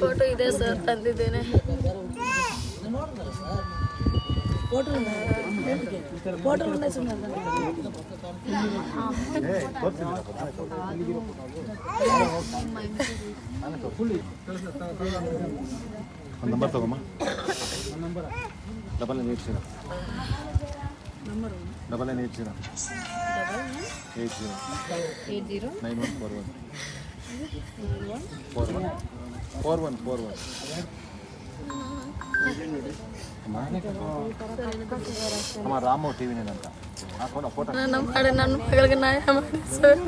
Photo ಇದೆ sir ತಂದಿದ್ದೇನೆ. Number ತಗೊಮ್ಮ double nine eight zero. Double nine eight zero. Eight zero. Eight zero. Nine one four one. Four one. Four one four one. ಅಮ್ಮ Ramu T ಹಾಕೊಂಡು photo. ನಮ್ಮ ಕಡೆ ನನ್ನ ಮಗಳಿಗೆ ನ್ಯಾಯ ಮಾಡಿ ಸರ್.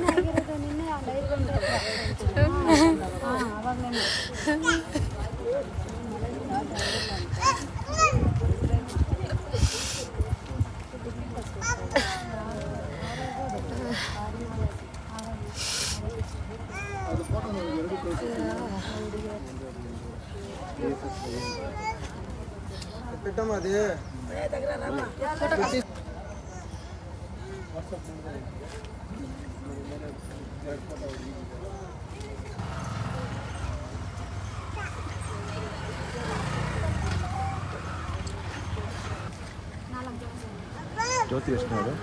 ಜ್ಯೋತಿ ಎಷ್ಟು ನೋಡು Cuti ya, semua orang.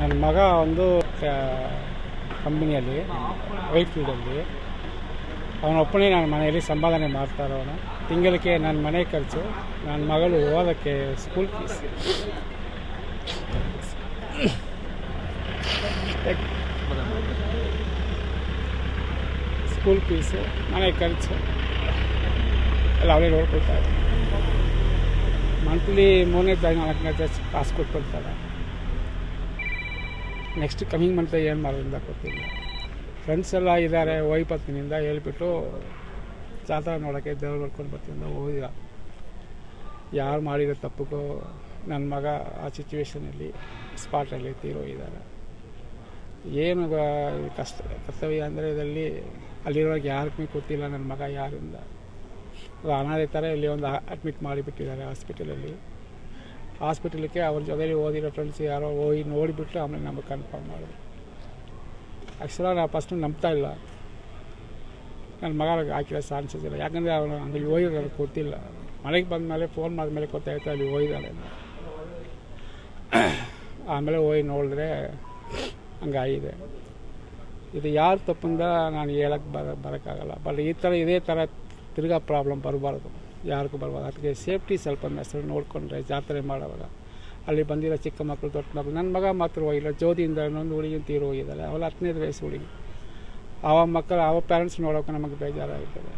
ನನ್ನ ಮಗ ಒಂದು ಕಂಪ್ನಿಯಲ್ಲಿ ವೈಟ್ ಫೀಲ್ಡಲ್ಲಿ ಅವನ ಒಪ್ಪಣೆ ನನ್ನ ಮನೆಯಲ್ಲಿ ಸಂಪಾದನೆ ಮಾಡ್ತಾ ಇರೋನು ತಿಂಗಳಿಗೆ ನನ್ನ ಮನೆ ಖರ್ಚು ನನ್ನ ಮಗಳು ಓದೋಕ್ಕೆ ಸ್ಕೂಲ್ ಫೀಸ್ ಸ್ಕೂಲ್ ಫೀಸು ಮನೆ ಖರ್ಚು ಎಲ್ಲ ಅವಳೇ ನೋಡ್ಕೊಳ್ತಾರೆ ಮಂತ್ಲಿ ಮೂರನೇ ತಾರೀಕು ನಾಲ್ಕನೇ ತಾರೀಕು ಕಾಸು ಕೊಟ್ಕೊಳ್ತಾರೆ ನೆಕ್ಸ್ಟ್ ಕಮಿಂಗ್ ಮಂತ್ ಏನು ಮಾಡೋದ್ರಿಂದ ಗೊತ್ತಿಲ್ಲ. ಫ್ರೆಂಡ್ಸ್ ಎಲ್ಲ ಇದ್ದಾರೆ ವೈಪತ್ನಿಂದ ಹೇಳ್ಬಿಟ್ಟು ಜಾತ್ರೆ ನೋಡೋಕ್ಕೆ ದೇವ್ರು ನೋಡ್ಕೊಂಡು ಬರ್ತೀನಿ ಹೋಗಿಲ್ಲ. ಯಾರು ಮಾಡಿರೋ ತಪ್ಪಿಗೂ ನನ್ನ ಮಗ ಆ ಸಿಚುವೇಶನಲ್ಲಿ ಸ್ಪಾಟಲ್ಲಿ ತೀರೋಗಿದ್ದಾರೆ ಏನು ಕಷ್ಟ, ಕರ್ತವ್ಯ ಅಂದರೆ ಇದರಲ್ಲಿ ಅಲ್ಲಿರೋವಾಗ ಯಾರಿಗೂ ಗೊತ್ತಿಲ್ಲ ನನ್ನ ಮಗ ಯಾರಿಂದ. ಅನಾಥ ಥರ ಇಲ್ಲಿ ಒಂದು ಅಡ್ಮಿಟ್ ಮಾಡಿಬಿಟ್ಟಿದ್ದಾರೆ ಹಾಸ್ಪಿಟಲಲ್ಲಿ ಹಾಸ್ಪಿಟಲ್ಗೆ ಅವ್ರ ಜೊತೆಲಿ ಓದಿರೋ ಫ್ರೆಂಡ್ಸ್ ಯಾರೋ ಹೋಗಿ ನೋಡಿಬಿಟ್ಟು ಆಮೇಲೆ ನಮಗೆ ಕನ್ಫರ್ಮ್ ಮಾಡಿದ್ರು. ಆ್ಯಕ್ಚುಲಾಗಿ ನಾನು ಫಸ್ಟು ನಂಬ್ತಾ ಇಲ್ಲ. ನನ್ನ ಮಗ ಹಾಕಿರೋ ಚಾನ್ಸಸ್ ಇಲ್ಲ ಯಾಕಂದರೆ ಅವನು ಹಂಗೆ ಹೋಗಿರೋದು ಗೊತ್ತಿಲ್ಲ. ಮನೆಗೆ ಬಂದಮೇಲೆ ಫೋನ್ ಮಾಡಿದ್ಮೇಲೆ ಗೊತ್ತಾಯ್ತು ಅಲ್ಲಿ ಹೋಗಿದ್ದಾರೆ. ಆಮೇಲೆ ಹೋಗಿ ನೋಡಿದ್ರೆ ಹಂಗಾಗಿದೆ. ಇದು ಯಾರು ತಪ್ಪಿಂದ ನಾನು ಹೇಳಕ್ಕೆ ಬರ ಬರೋಕ್ಕಾಗಲ್ಲ. ಬಟ್ ಈ ಥರ ಇದೇ ಥರ ತಿರ್ಗಾ ಪ್ರಾಬ್ಲಮ್ ಬರಬಾರ್ದು. ಯಾರಿಗೂ ಬರುವಾಗ ಅದಕ್ಕೆ ಸೇಫ್ಟಿ ಸ್ವಲ್ಪ ಮೆಸರು ನೋಡಿಕೊಂಡ್ರೆ ಜಾತ್ರೆ ಮಾಡೋವಾಗ. ಅಲ್ಲಿ ಬಂದಿರೋ ಚಿಕ್ಕ ಮಕ್ಕಳು ದೊಡ್ಡ ಮಕ್ಕಳು ನನ್ನ ಮಗ ಮಾತ್ರ ಹೋಗಿಲ್ಲ. ಜ್ಯೋತಿಯಿಂದ ಇನ್ನೊಂದು ಹುಡುಗಿ ತೀರು ಹೋಗಿದ್ದಾಳೆ ಅವಳು ಹತ್ತನೇ ವಯಸ್ಸು ಹುಡುಗಿ. ಅವ ಮಕ್ಕಳು ಅವ ಪೇರೆಂಟ್ಸ್ ನೋಡೋಕೆ ನಮಗೆ ಬೇಜಾರಾಗುತ್ತದೆ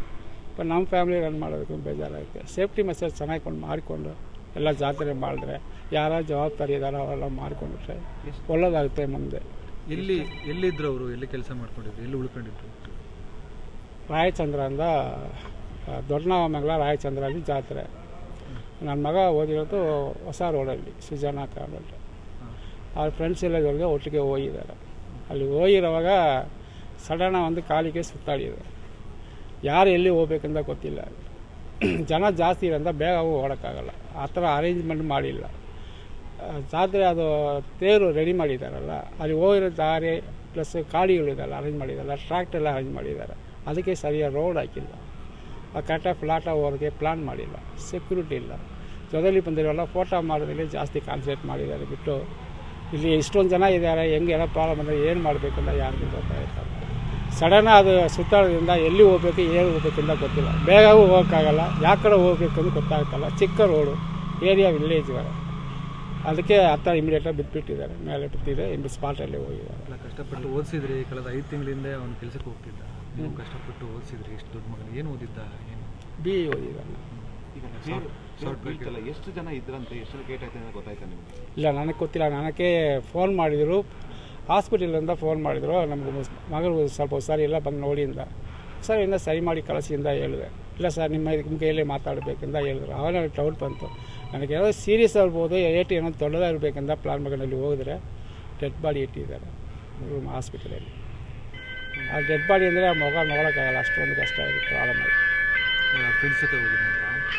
ಬಟ್ ನಮ್ಮ ಫ್ಯಾಮಿಲಿ ರನ್ ಮಾಡೋದಕ್ಕೂ ಬೇಜಾರಾಗುತ್ತೆ. ಸೇಫ್ಟಿ ಮೆಸೇಜ್ ಚೆನ್ನಾಗಿ ಕೊಂಡು ಮಾಡಿಕೊಂಡು ಎಲ್ಲ ಜಾತ್ರೆ ಮಾಡಿದ್ರೆ ಯಾರ ಜವಾಬ್ದಾರಿ ಇದ್ದಾರೋ ಅವರೆಲ್ಲ ಮಾಡಿಕೊಂಡ್ರೆ ಒಳ್ಳೇದಾಗುತ್ತೆ ಮುಂದೆ ಎಲ್ಲಿ ಎಲ್ಲಿದ್ರು ಅವರು ಎಲ್ಲಿ ಕೆಲಸ ಮಾಡ್ಕೊಂಡಿದ್ರು? ಎಲ್ಲಿ ಉಳ್ಕೊಂಡಿದ್ರು? ರಾಯಚಂದ್ರ ಅಂದ ದೊಡ್ಡನಾಮಂಗಲ ರಾಯಚಂದ್ರಲ್ಲಿ ಜಾತ್ರೆ. ನನ್ನ ಮಗ ಓದಿರೋದು ಹೊಸ ರೋಡಲ್ಲಿ, ಸುಜಾನ ಕಾಲಲ್ಲಿ ಅವ್ರ ಫ್ರೆಂಡ್ಸ್ ಎಲ್ಲ ಇವ್ರಿಗೆ ಒಟ್ಟಿಗೆ ಹೋಗಿದ್ದಾರೆ. ಅಲ್ಲಿ ಹೋಗಿರೋವಾಗ ಸಡನ್ನ ಒಂದು ಕಾಲಿಗೆ ಸುತ್ತಾಡಿದೆ ಯಾರು ಎಲ್ಲಿ ಹೋಗ್ಬೇಕಂತ ಗೊತ್ತಿಲ್ಲ. ಜನ ಜಾಸ್ತಿ ಇರೋಂಥ ಬೇಗ ಓಡೋಕ್ಕಾಗಲ್ಲ. ಆ ಥರ ಅರೇಂಜ್ಮೆಂಟ್ ಮಾಡಿಲ್ಲ. ಜಾತ್ರೆ ಅದು ತೇರು ರೆಡಿ ಮಾಡಿದ್ದಾರಲ್ಲ ಅಲ್ಲಿ ಹೋಗಿರೋ ದಾರಿ ಪ್ಲಸ್ ಗಾಡಿಗಳಿದೆಲ್ಲ ಅರೇಂಜ್ ಮಾಡಿದ್ದಾರೆ ಟ್ರ್ಯಾಕ್ಟ್ರೆಲ್ಲ ಅರೇಂಜ್ ಮಾಡಿದ್ದಾರೆ ಅದಕ್ಕೆ ಸರಿಯಾಗಿ ರೋಡ್ ಹಾಕಿಲ್ಲ. ಆ ಕರೆಕ್ಟಾಗಿ ಫ್ಲಾಟ ಹೋಗೋದಕ್ಕೆ ಪ್ಲ್ಯಾನ್ ಮಾಡಿಲ್ಲ. ಸೆಕ್ಯೂರಿಟಿ ಇಲ್ಲ. ಜೊತೆಲಿ ಬಂದಿರೋಲ್ಲ ಫೋಟೋ ಮಾಡೋದ್ರಲ್ಲಿ ಜಾಸ್ತಿ ಕಾನ್ಸಂಟ್ರೇಟ್ ಮಾಡಿದ್ದಾರೆ ಬಿಟ್ಟು ಇಲ್ಲಿ ಇಷ್ಟೊಂದು ಜನ ಇದ್ದಾರೆ, ಹೆಂಗೆ ಏನೋ ಪ್ರಾಬ್ಲಮ್ ಅಂದರೆ ಏನು ಮಾಡಬೇಕಂತ ಯಾರಿಗೂ ಗೊತ್ತಾಗ್ತಲ್ಲ ಸಡನ್ ಅದು ಸುತ್ತಾಡೋದ್ರಿಂದ ಎಲ್ಲಿ ಹೋಗ್ಬೇಕು, ಏನು ಹೋಗ್ಬೇಕಂತ ಗೊತ್ತಿಲ್ಲ. ಬೇಗ ಹೋಗೋಕ್ಕಾಗಲ್ಲ. ಯಾವ ಕಡೆ ಹೋಗ್ಬೇಕು ಅಂತ ಗೊತ್ತಾಗ್ತಲ್ಲ ಚಿಕ್ಕ ರೋಡು ಏರಿಯಾ ವಿಲೇಜ್ ಅದಕ್ಕೆ ಹತ್ತ ಇಮಿಡಿಯೇಟಾಗಿ ಬಿಟ್ಬಿಟ್ಟಿದ್ದಾರೆ. ಮೇಲೆ ಬಿಟ್ಟಿದೆ ಇನ್ನು ಸ್ಪಾಟಲ್ಲಿ ಹೋಗಿದ್ದಾರೆ. ಕಷ್ಟಪಟ್ಟು ಓದಿಸಿದ್ರಿ. ಕಳೆದ ಐದು ತಿಂಗಳಿಂದ ಅವ್ನು ಕೆಲಸಕ್ಕೆ ಹೋಗ್ತಿದ್ದ. ನೀವು ಕಷ್ಟಪಟ್ಟು ಓದಿಸಿದ್ರಿ ಎಷ್ಟು ದೊಡ್ಡ ಮಗನ? ಏನು ಓದಿದ್ದ? ಏನು? ಬಿ ಎ ಓದಿದ್ದಲ್ಲ ಎಷ್ಟು ಜನ ಇದ್ರಂತೆ? ಎಷ್ಟು ಗೇಟ್ ಆಯ್ತು ಅಂತ ಗೊತ್ತಾಯ್ತಾ ನಿಮಗೆ? ಇಲ್ಲ ನನಗೆ ಗೊತ್ತಿಲ್ಲ. ನನಗೆ ಫೋನ್ ಮಾಡಿದರು. ಹಾಸ್ಪಿಟಲಿಂದ ಫೋನ್ ಮಾಡಿದರು. ನಮ್ಗೆ ಮಗಳು ಸ್ವಲ್ಪ ಸರಿ ಇಲ್ಲ ಬಂದು ನೋಡಿಂದ ಸರ್ ಇಂದ ಸರಿ ಮಾಡಿ ಕಳಿಸಿಂದ ಹೇಳಿದೆ. ಇಲ್ಲ ಸರ್ ನಿಮ್ಮ ನಿಮ್ಮ ಕೈಯಲ್ಲಿ ಮಾತಾಡಬೇಕಂತ ಹೇಳಿದ್ರು. ಅವಾಗ ನನಗೆ ಡೌಟ್ ಬಂತು. ನನಗೆ ಏನೋ ಸೀರಿಯಸ್ ಆಗ್ಬೋದು ಏಟು ಏನೋ ದೊಡ್ಡದಾಗಿರ್ಬೇಕಂತ ಪ್ಲಾನ್ ಮಗನಲ್ಲಿ ಹೋಗಿದ್ರೆ ಡೆಡ್ ಬಾಡಿ ಇಟ್ಟಿದ್ದಾರೆ. ರೂಮ್ ಹಾಸ್ಪಿಟಲಲ್ಲಿ ಆ ಡೆಡ್ ಬಾಡಿ ಅಂದರೆ ಆ ಮಗ ನೋಡೋಕ್ಕಾಗಲ್ಲ ಅಷ್ಟೊಂದು ಕಷ್ಟ ಆಗುತ್ತೆ ಪ್ರಾಬ್ಲಮ್ ಆಗಿ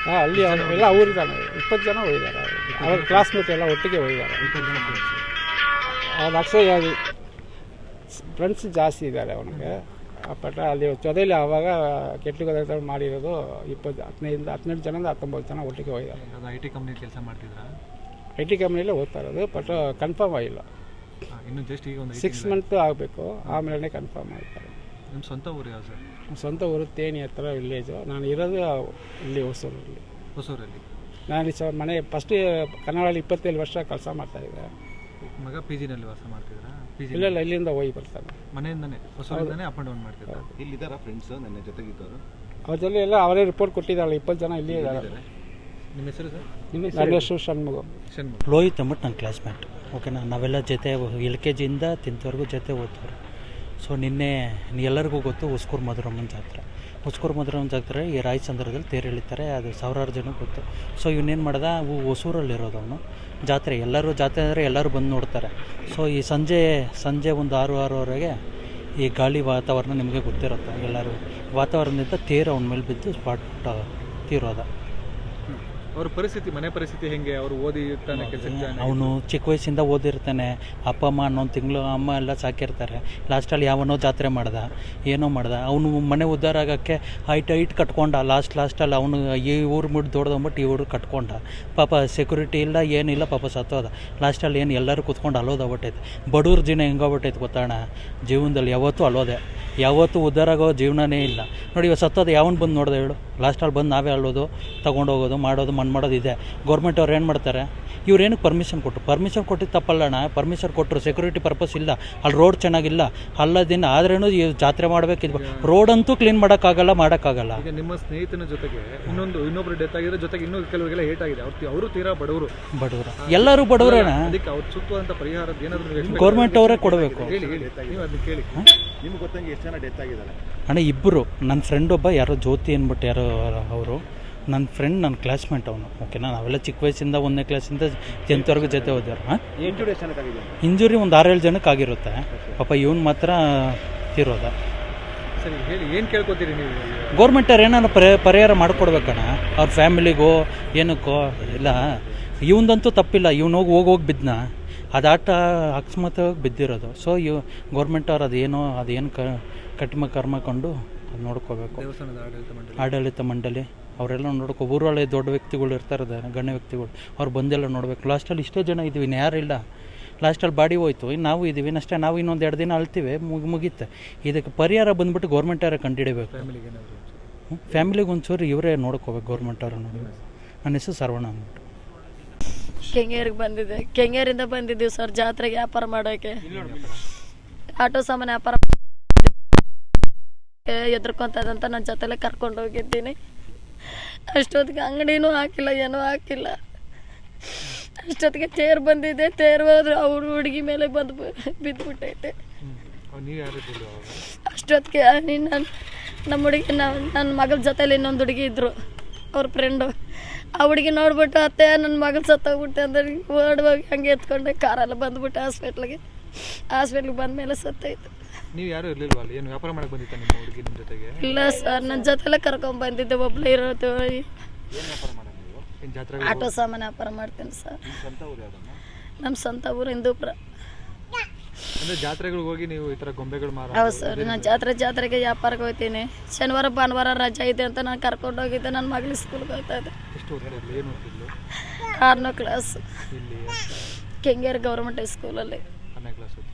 ಹಾಂ ಅಲ್ಲಿ ಅವ್ರು ಎಲ್ಲ ಊರಿದ್ದಾನೆ ಇಪ್ಪತ್ತು ಜನ ಹೋಗಿದ್ದಾರೆ ಅವ್ರ. ಕ್ಲಾಸ್ಮೇಟ್ ಎಲ್ಲ ಒಟ್ಟಿಗೆ ಹೋಗಿದ್ದಾರೆ. ಅವ್ನು ಅಕ್ಷಯ ಫ್ರೆಂಡ್ಸ್ ಜಾಸ್ತಿ ಇದ್ದಾರೆ ಅವನಿಗೆ. ಪಟ ಅಲ್ಲಿ ಜೊತೆಯಲ್ಲಿ ಆವಾಗ ಕೆಟ್ಟು ಮಾಡಿರೋದು ಇಪ್ಪತ್ತು ಹದಿನೈದು ಹದಿನೆಂಟು ಜನದ ಹತ್ತೊಂಬತ್ತು ಜನ ಒಟ್ಟಿಗೆ ಹೋಗಿದ್ದಾರೆ. ಅದು ಐ ಟಿ ಕಂಪ್ನಿ ಕೆಲಸ ಮಾಡ್ತಿದ್ದಾರೆ ಐ ಟಿ ಕಂಪ್ನಿಯಲ್ಲೇ ಓದ್ತಾ ಇರೋದು ಬಟ್ ಕನ್ಫರ್ಮ್ ಆಗಿಲ್ಲ. ಇನ್ನು ಜಸ್ಟ್ ಈಗ ಒಂದು ಸಿಕ್ಸ್ ಮಂತ್ ಆಗಬೇಕು. ಆಮೇಲೆ ಕನ್ಫರ್ಮ್ ಆಗ್ತಾರೆ ನಿಮ್ಮ ಸ್ವಂತ ಊರು ಯಾವ ಸರ್? ಸ್ವಂತ ಊರು ತೇನಿ ಹತ್ರ ವಿಲೇಜು ನಾನು ಇರೋದು ಇಲ್ಲಿ ಹೊಸೂರಲ್ಲಿ. ಹೊಸೂರಲ್ಲಿ? ನಾನು ಈ ಸ ಮನೆ ಫಸ್ಟ್ ಕನ್ನಡಲ್ಲಿ ಇಪ್ಪತ್ತೇಳು ವರ್ಷ ಕೆಲಸ ಮಾಡ್ತಾಯಿದ್ದೆ ಮಗ ಪಿ ಜಿನಲ್ಲಿ ವಾಸ ಮಾಡ್ತಿದ್ರಾ? ಪಿ ಜಿ ಇಲ್ಲ ಇಲ್ಲ ಇಲ್ಲಿಂದ ಹೋಗಿ ಬರ್ತಾನೆ. ಮನೆಯಿಂದನೇ ಹೊಸೂರಿಂದನೇ ಅಪ್ ಆ್ಯಂಡ್ ಡೌನ್ ಮಾಡ್ತಿದ್ರಾ ಇಲ್ಲಿದ್ದಾರ ಫ್ರೆಂಡ್ಸ್ ನನ್ನ ಜೊತೆಗಿದ್ದವರು? ಅವ್ರ ಜೊತೆ ಎಲ್ಲ ಅವರೇ ರಿಪೋರ್ಟ್ ಕೊಟ್ಟಿದ್ದಾರಲ್ಲ ಇಪ್ಪತ್ತು ಜನ ಇಲ್ಲೇ ಇದ್ದಾರೆ. ನಿಮ್ಮ ಹೆಸರು ಸರ್? ನಿಮ್ಮ ಹೆಸರು? ಷಣ್ಮುಗ ಷಣ್ಮುಖ ಲೋಹಿತ್ ಅಂದ್ಬಿಟ್ಟು ನನ್ನ ಕ್ಲಾಸ್ಮೇಟ್ ಓಕೆನಾ ನಾವೆಲ್ಲ ಜೊತೆ ಎಲ್ ಕೆ ಜಿಯಿಂದ ಟೆಂತ್ವರೆಗೂ ಜೊತೆ ಓದ್ತವ್ರು. ಸೊ, ನಿನ್ನೆ ಎಲ್ಲರಿಗೂ ಗೊತ್ತು ಹೊಸ್ಕೂರು ಮಧುರಮ್ಮನ ಜಾತ್ರೆ. ಹೊಸ್ಕೂರು ಮಧುರಮ್ಮನ ಜಾತ್ರೆ ಈ ರಾಯಚಂದ್ರದಲ್ಲಿ ತೇರು ಎಳಿತಾರೆ, ಅದು ಸಾವಿರಾರು ಜನ ಗೊತ್ತು. ಸೊ, ಇವನೇನು ಮಾಡ್ದ ಅವು ಹೊಸೂರಲ್ಲಿರೋದು ಅವನು. ಜಾತ್ರೆ, ಎಲ್ಲರೂ ಜಾತ್ರೆ ಅಂದರೆ ಎಲ್ಲರೂ ಬಂದು ನೋಡ್ತಾರೆ. ಸೊ, ಈ ಸಂಜೆ ಸಂಜೆ ಒಂದು ಆರು, ಆರೂವರೆಗೆ ಈ ಗಾಳಿ ವಾತಾವರಣ ನಿಮಗೆ ಗೊತ್ತಿರುತ್ತೆ ಎಲ್ಲರೂ ವಾತಾವರಣದಿಂದ ತೇರು ಅವನ ಮೇಲೆ ಬಿದ್ದು ಸ್ಪಾಟ್ ತೀರೋದ. ಅವ್ರ ಪರಿಸ್ಥಿತಿ ಮನೆ ಪರಿಸ್ಥಿತಿ ಹೆಂಗೆ? ಅವರು ಓದಿ ಇರ್ತಾನೆ ಕೆಲಸಕ್ಕೆ ಅವನು ಚಿಕ್ಕ ವಯಸ್ಸಿಂದ ಓದಿರ್ತಾನೆ. ಅಪ್ಪ ಅಮ್ಮ ಅನ್ನೋ ತಿಂಗಳು ಅಮ್ಮ ಎಲ್ಲ ಸಾಕಿರ್ತಾರೆ. ಲಾಸ್ಟಲ್ಲಿ ಯಾವನೋ ಜಾತ್ರೆ ಮಾಡ್ದ ಏನೋ ಮಾಡ್ದ. ಅವನು ಮನೆ ಉದ್ಧಾರ ಆಗೋಕ್ಕೆ ಹೈಟ್ ಹೈಟ್ ಕಟ್ಕೊಂಡ. ಲಾಸ್ಟ್ ಲಾಸ್ಟಲ್ಲಿ ಅವನು ಈ ಊರು ಮುಟ್ಟು ದೊಡ್ಡದಂಬಿಟ್ಟು ಈ ಊರು ಕಟ್ಕೊಂಡ. ಪಾಪ ಸೆಕ್ಯೂರಿಟಿ ಇಲ್ಲ ಏನಿಲ್ಲ ಪಾಪ ಸತ್ತೋದ ಲಾಸ್ಟಲ್ಲಿ ಏನು ಎಲ್ಲರೂ ಕುತ್ಕೊಂಡು ಅಲೋದಾಗ್ಬಿಟ್ಟೈತೆ ಬಡವ್ರ ಜೀವನ ಹೆಂಗಾಗ್ಬಿಟ್ಟೈತೆ ಗೊತ್ತಾಣ? ಜೀವನದಲ್ಲಿ ಯಾವತ್ತೂ ಅಲೋದೆ ಯಾವತ್ತೂ ಉದ್ಧಾರ ಆಗೋ ಜೀವನನೇ ಇಲ್ಲ. ನೋಡಿ ಇವಾಗ ಸತ್ತೋದು ಯಾವನು ಬಂದು ನೋಡಿದೆ ಹೇಳು? ಲಾಸ್ಟಲ್ಲಿ ಬಂದು ನಾವೇ ಅಲ್ಲೋದು ತೊಗೊಂಡೋಗೋದು ಮಾಡೋದು ಮಣ್ಣು ಮಾಡೋದು ಇದೆ. ಗೌರ್ಮೆಂಟ್ ಅವ್ರು ಏನು ಮಾಡ್ತಾರೆ? ಇವ್ರು ಏನಕ್ಕೆ ಪರ್ಮಿಷನ್ ಕೊಟ್ಟರು ಪರ್ಮಿಷನ್ ಕೊಟ್ಟಿದ್ದು ತಪ್ಪಲ್ಲಣ್ಣ ಪರ್ಮಿಷನ್ ಕೊಟ್ಟರು ಸೆಕ್ಯೂರಿಟಿ ಪರ್ಪಸ್ ಇಲ್ಲ. ಅಲ್ಲಿ ರೋಡ್ ಚೆನ್ನಾಗಿಲ್ಲ. ಅಲ್ಲದಿನ ಆದ್ರೇನು ಈ ಜಾತ್ರೆ ಮಾಡಬೇಕಿದ್ವು. ರೋಡ್ ಅಂತೂ ಕ್ಲೀನ್ ಮಾಡೋಕ್ಕಾಗಲ್ಲ ಮಾಡೋಕ್ಕಾಗಲ್ಲ. ಈಗ ನಿಮ್ಮ ಸ್ನೇಹಿತನ ಜೊತೆಗೆ ಇನ್ನೊಂದು ಇನ್ನೊಬ್ರು ಡೆತ್ ಆಗಿದೆ ಜೊತೆಗೆ ಇನ್ನೂ ಕೆಲವರಿಗೆಲ್ಲ ಏಟ್ ಆಗಿದೆ. ಅವ್ರು ಅವರು ತೀರಾ ಬಡವರು. ಬಡವರು. ಎಲ್ಲರೂ ಬಡವರಣ್ಣ ಅದಕ್ಕೆ ಅವ್ರು ಸುತ್ತುವಂಥ ಪರಿಹಾರ ಏನಾದರೂ ಗೌರ್ಮೆಂಟ್ ಅವರೇ ಕೊಡಬೇಕು. ಹೇಳಿ ಹೇಳಿ ನೀವು ಅದನ್ನ ಕೇಳಿ. ನಿಮ್ಗೆ ಗೊತ್ತಂಗೆ ಎಷ್ಟು ಜನ ಡೆತ್ ಆಗಿದ್ದಾರೆ? ಅಣ್ಣ ಇಬ್ಬರು ನನ್ನ ಫ್ರೆಂಡ್ ಒಬ್ಬ ಯಾರೋ ಜ್ಯೋತಿ ಅಂದ್ಬಿಟ್ಟು ಯಾರೋ ಅವರು. ನನ್ನ ಫ್ರೆಂಡ್ ನನ್ನ ಕ್ಲಾಸ್ಮೇಟ್ ಅವನು. ಓಕೆನಾ ನಾವೆಲ್ಲ ಚಿಕ್ಕ ವಯಸ್ಸಿಂದ ಒಂದನೇ ಕ್ಲಾಸಿಂದ ಟೆಂತ್ವರೆಗೂ ಜೊತೆ ಓದ್ಯಾರ ಹಾಂ? ಇಂಜುರಿ ಒಂದು ಆರೇಳು ಜನಕ್ಕೆ ಆಗಿರುತ್ತೆ ಪಾಪ ಇವನು ಮಾತ್ರ ತೀರೋದ ಸರಿ ಹೇಳಿ ಏನು ಕೇಳ್ಕೊತೀರಿ ನೀವು? ಗೌರ್ಮೆಂಟ್ ಅವ್ರು ಏನಾರು ಪರಿ ಪರಿಹಾರ ಮಾಡಿಕೊಡ್ಬೇಕಣ್ಣ. ಅವ್ರ ಫ್ಯಾಮಿಲಿಗೋ ಏನಕ್ಕೋ ಇಲ್ಲ. ಇವಂದಂತೂ ತಪ್ಪಿಲ್ಲ. ಇವನು ಹೋಗಿ ಹೋಗಿ ಹೋಗಿ ಬಿದ್ದನ ಅದು ಆಟ ಅಕಸ್ಮಾತಾಗಿ ಬಿದ್ದಿರೋದು. ಸೊ ಇವ್ ಗೌರ್ಮೆಂಟ್ ಅವ್ರು ಅದೇನೋ ಅದೇನು ಕ ಕಟ್ಮ ಕರ್ಮ ಕಂಡು ಅದು ನೋಡ್ಕೋಬೇಕು. ಆಡಳಿತ ಮಂಡಳಿ. ಅವರೆಲ್ಲ ನೋಡ್ಕೊ ಊರೊಳಗೆ ದೊಡ್ಡ ವ್ಯಕ್ತಿಗಳು ಇರ್ತಾರೆ ಗಣ್ಯ ವ್ಯಕ್ತಿಗಳು. ಅವ್ರು ಬಂದೆಲ್ಲ ನೋಡ್ಬೇಕು. ಲಾಸ್ಟಲ್ಲಿ ಇಷ್ಟೇ ಜನ ಇದ್ದೀವಿ ಇನ್ನು ಯಾರಿಲ್ಲ ಲಾಸ್ಟಲ್ಲಿ ಬಾಡಿ ಹೋಯ್ತು ಇನ್ನು ನಾವು ಇದ್ದೀವಿ. ಅಷ್ಟೇ ನಾವು ಇನ್ನೊಂದು ಎರಡು ದಿನ ಅಳ್ತೀವಿ ಮುಗಿ ಮುಗೀತೆ. ಇದಕ್ಕೆ ಪರಿಹಾರ ಬಂದ್ಬಿಟ್ಟು ಗೌರ್ಮೆಂಟ್ ಯಾರ ಕಂಡುಹಿಡಬೇಕು. ಫ್ಯಾಮಿಲಿಗೆ ಒಂಚೂರು? ಫ್ಯಾಮಿಲಿಗೆ ಒಂಚೂರು ಇವರೇ ನೋಡ್ಕೋಬೇಕು ಗೌರ್ಮೆಂಟ್ ಅವರು ನೋಡಿ ನನ್ನ ಹೆಸರು ಸರ್ವಣ ಅಂದ್ಬಿಟ್ಟು. ಕೆಂಗೇರಿಗೆ ಬಂದಿದ್ದೆ. ಕೆಂಗೇರಿಂದ ಬಂದಿದ್ದೀವಿ ಸರ್ ಜಾತ್ರೆಗೆ ವ್ಯಾಪಾರ ಮಾಡೋಕೆ. ಆಟೋ ಸಾಮಾನು ವ್ಯಾಪಾರ ಎದ್ರಕೊಂತದಂತ ನನ್ನ ಜೊತೆಲೆ ಕರ್ಕೊಂಡು ಹೋಗಿದ್ದೀನಿ. ಅಷ್ಟೊತ್ತಿಗೆ ಅಂಗಡಿನೂ ಹಾಕಿಲ್ಲ ಏನೂ ಹಾಕಿಲ್ಲ. ಅಷ್ಟೊತ್ತಿಗೆ ತೇರು ಬಂದಿದೆ ತೇರು ಹೋದ್ರೆ ಅವ್ರ ಹುಡುಗಿ ಮೇಲೆ ಬಂದು ಬಿದ್ದುಬಿಟ್ಟೈತೆ ಅಷ್ಟೊತ್ತಿಗೆ ನಾನು ನಮ್ಮ ಹುಡುಗಿ ನನ್ನ ಮಗಳ ಜೊತೆಲಿ ಇನ್ನೊಂದು ಹುಡುಗಿ ಇದ್ದರು ಅವ್ರ ಫ್ರೆಂಡು ಆ ಹುಡುಗಿ ನೋಡ್ಬಿಟ್ಟು ಅತ್ತೆ ನನ್ನ ಮಗಳು ಸತ್ತೋಗ್ಬಿಟ್ಟೆ ಅಂದ್ರೆ ಓಡುವಾಗ ಹಂಗೆ ಎತ್ಕೊಂಡೆ ಕಾರೆಲ್ಲ ಬಂದ್ಬಿಟ್ಟು ಹಾಸ್ಪಿಟ್ಲಿಗೆ ಹಾಸ್ಪಿಟ್ಲಿಗೆ ಬಂದಮೇಲೆ ಸತ್ತೈತೆ ನೀವು ಯಾರು ಇರ್ಲಿಲ್ವಾ ಅಲ್ಲಿ? ಏನು ವ್ಯಾಪಾರ ಮಾಡಕ್ಕೆ ಬಂದಿತ್ತ ನಿಮ್ಮ ಹುಡುಗಿ ನಿಮ್ಮ ಜೊತೆಗೆ? ಇಲ್ಲ ಸರ್ ನನ್ನ ಜೊತೆಲ್ಲ ಕರ್ಕೊಂಡ್ ಬಂದಿದ್ದೆ ಒಬ್ಳು ಇರೋದು ಏನು ವ್ಯಾಪಾರ ಮಾಡೋದು ನೀವು? ಏನು ಜಾತ್ರೆ ಆಟೋ ಸಾಮಾನು ವ್ಯಾಪಾರ ಮಾಡ್ತೀನಿ ಸರ್. ನಿಮ್ಮ ಸ್ವಂತ ಊರು ಯಾವುದಮ್ಮ? ನಮ್ಮ ಸ್ವಂತ ಊರು ಹಿಂದೂಪುರ. ಅಂದ್ರೆ ಜಾತ್ರೆಗಳಿಗೆ ಹೋಗಿ ನೀವು ಈ ತರ ಗೊಂಬೆಗಳು ಮಾರ ಹೌದು ಸರ್ ನಾನು ಜಾತ್ರೆ ಜಾತ್ರೆಗೆ ವ್ಯಾಪಾರಕ್ಕೆ ಹೋಗ್ತೀನಿ. ಶನಿವಾರ ಭಾನುವಾರ ರಜೆ ಇದೆ ಅಂತ ನಾನು ಕರ್ಕೊಂಡು ಹೋಗಿದ್ದೆ ನನ್ನ ಮಗಳು ಸ್ಕೂಲ್ಗೆ ಹೋಗ್ತಾ ಇದ್ದೆ ಎಷ್ಟು ಓದ್ತಿದ್ಲು ಏನು ಓದ್ತಿದ್ಲು ಆರನೇ ಕ್ಲಾಸ್ ಕೆಂಗೇರ್ ಕೆಂಗೇರಿ ಗೌರ್ಮೆಂಟ್ ಸ್ಕೂಲಲ್ಲಿ ಹತ್ತನೇ ಕ್ಲಾಸ್ ಓದ್ತಿದ್ರ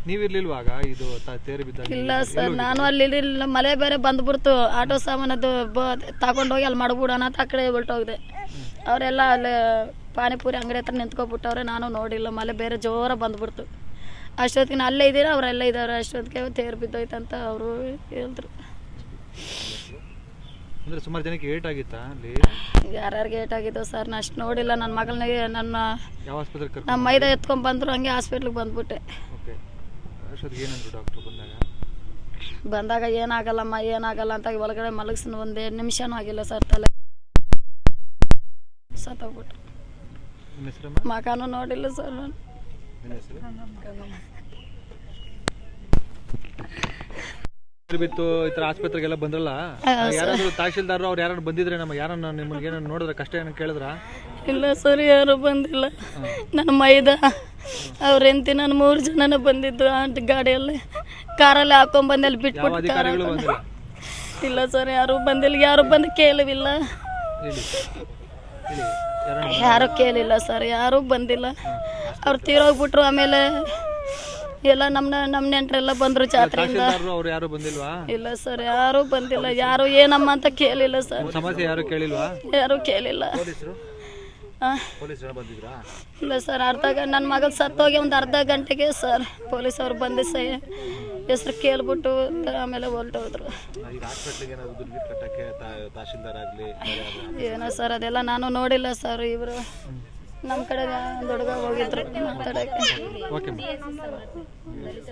ಹ್ಞೂ ನೀವು ಇರ್ಲಿಲ್ವಾಗ ಇದು ತೇರು ಬಿದ್ದಾಗ ಇಲ್ಲ ಸರ್ ನಾನು ಅಲ್ಲಿ ಇರ್ಲಿಲ್ಲ. ಮಳೆ ಬೇರೆ ಬಂದ್ಬಿಡ್ತು ಆಟೋ ಸಾಮಾನದ್ದು ಬ ತಗೊಂಡೋಗಿ ಅಲ್ಲಿ ಮಾಡ್ಬಿಡೋಣ ಅಂತ ಆ ಕಡೆ ಹೊರ್ಟೋಗ್ದೆ ಅವರೆಲ್ಲ ಅಲ್ಲಿ ಪಾನಿಪುರಿ ಅಂಗಡಿ ಹತ್ರ ನಿಂತ್ಕೊಬಿಟ್ಟವ್ರೆ ನಾನು ನೋಡಿಲ್ಲ. ಮಳೆ ಬೇರೆ ಜೋರ ಬಂದ್ಬಿಡ್ತು ಅಷ್ಟೊತ್ತಿಗೆ ಅಲ್ಲೇ ಇದ್ದೀರಾ? ಅವರೆಲ್ಲ ಇದ್ದಾರೆ? ಅಷ್ಟೊತ್ತಿಗೆ ತೇರು ಅಂತ ಅವರು ಹೇಳಿದ್ರು. ಅಂದ್ರೆ ಸುಮಾರು ಜನಕ್ಕೆ ಏಟ್ ಆಗಿತ್ತಾ ಅಲ್ಲಿ? ಯಾರ್ಯಾರಿಗೆ ಏಟಾಗಿದ್ದೋ ಸರ್ ನಾನು ಅಷ್ಟು ನೋಡಿಲ್ಲ. ನನ್ನ ಮಗಳನಿಗೆ ನನ್ನ ನಮ್ಮ ಮೈದ ಎತ್ಕೊಂಡ್ ಬಂದ್ರು ಹಂಗೆ ಹಾಸ್ಪಿಟ್ಲಿಗೆ ಬಂದ್ಬಿಟ್ಟೆ. ಏನಂದ್ರು ಡಾಕ್ಟ್ರು ಬಂದಾಗ? ಬಂದಾಗ ಏನಾಗಲ್ಲಮ್ಮ ಏನಾಗಲ್ಲ ಅಂತ ಒಳಗಡೆ ಮಲಗಿಸಿನ ಒಂದೇ ನಿಮಿಷನೂ ಆಗಿಲ್ಲ ಸರ್ ತಲೆ. ಸತ್ತೋಗ್ಬಿಟ್ಟು ಮಕಾನು ನೋಡಿಲ್ಲ ಸರ್ ನಾನು. ನಿಮ್ಮ ಹೆಸರು? ತೇರು ಬಿತ್ತು ಈ ಥರ ಆಸ್ಪತ್ರೆಗೆಲ್ಲ ಬಂದ್ರಲ್ಲ? ಯಾರಾದ್ರೂ ತಹಶೀಲ್ದಾರರು ಅವ್ರು ಯಾರು ಬಂದಿದ್ರೆ ನಮ್ಮ ಯಾರನ್ನ ನಿಮ್ಗೆ ಏನೋ ನೋಡಿದ್ರೆ ಕಷ್ಟ ಏನೋ ಕೇಳಿದ್ರ? ಇಲ್ಲ ಸರ್ ಯಾರು ಬಂದಿಲ್ಲ. ನನ್ನ ಮೈದ. ಅವ್ರ ಹೆಂಡತಿ ನಾನು ಮೂರು ಜನನ ಬಂದಿದ್ದು ಆ ಗಾಡಿಯಲ್ಲಿ. ಕಾರಲ್ಲಿ ಹಾಕೊಂಡ್ಬಂದು ಅಲ್ಲಿ ಬಿಟ್ಬಿಟ್ಟು ಕಾರ ಇಲ್ಲ ಸರ್ ಯಾರು ಬಂದಿಲ್ಲ ಯಾರು ಬಂದು ಕೇಳಲಿಲ್ಲ ಯಾರು ಕೇಳಿಲ್ಲ ಸರ್ ಯಾರೂ ಬಂದಿಲ್ಲ. ಅವ್ರು ತೀರೋಗ್ಬಿಟ್ರು ಆಮೇಲೆ ಎಲ್ಲ ನಮ್ಮ ನಮ್ಮ ನೆಂಟರೆಲ್ಲ ಬಂದರು ಜಾತ್ರೆಯಿಂದ. ಇಲ್ಲ ಸರ್ ಯಾರೂ ಬಂದಿಲ್ಲ ಯಾರು ಏನಮ್ಮ ಅಂತ ಕೇಳಿಲ್ಲ ಸರ್ ಯಾರೂ ಕೇಳಿಲ್ಲ. ಇಲ್ಲ ಸರ್ ಅರ್ಧ ಗಂಟೆ ನನ್ನ ಮಗಳು ಸತ್ತೋಗಿ ಒಂದು ಅರ್ಧ ಗಂಟೆಗೆ ಸರ್ ಪೊಲೀಸ್ ಅವ್ರು ಬಂದು ಸೈ ಹೆಸ್ರು ಕೇಳ್ಬಿಟ್ಟು ಆಮೇಲೆ ಹೊರಟೋದ್ರು. ಏನೋ ಸರ್ ಅದೆಲ್ಲ ನಾನು ನೋಡಿಲ್ಲ ಸರ್ ಇವರು ನಮ್ಮ ಕಡೆ ದೊಡ್ಡ ಹುಡುಗ ಹೋಗಿದ್ರು ಮಾತಾಡೋಕ್ಕೆ.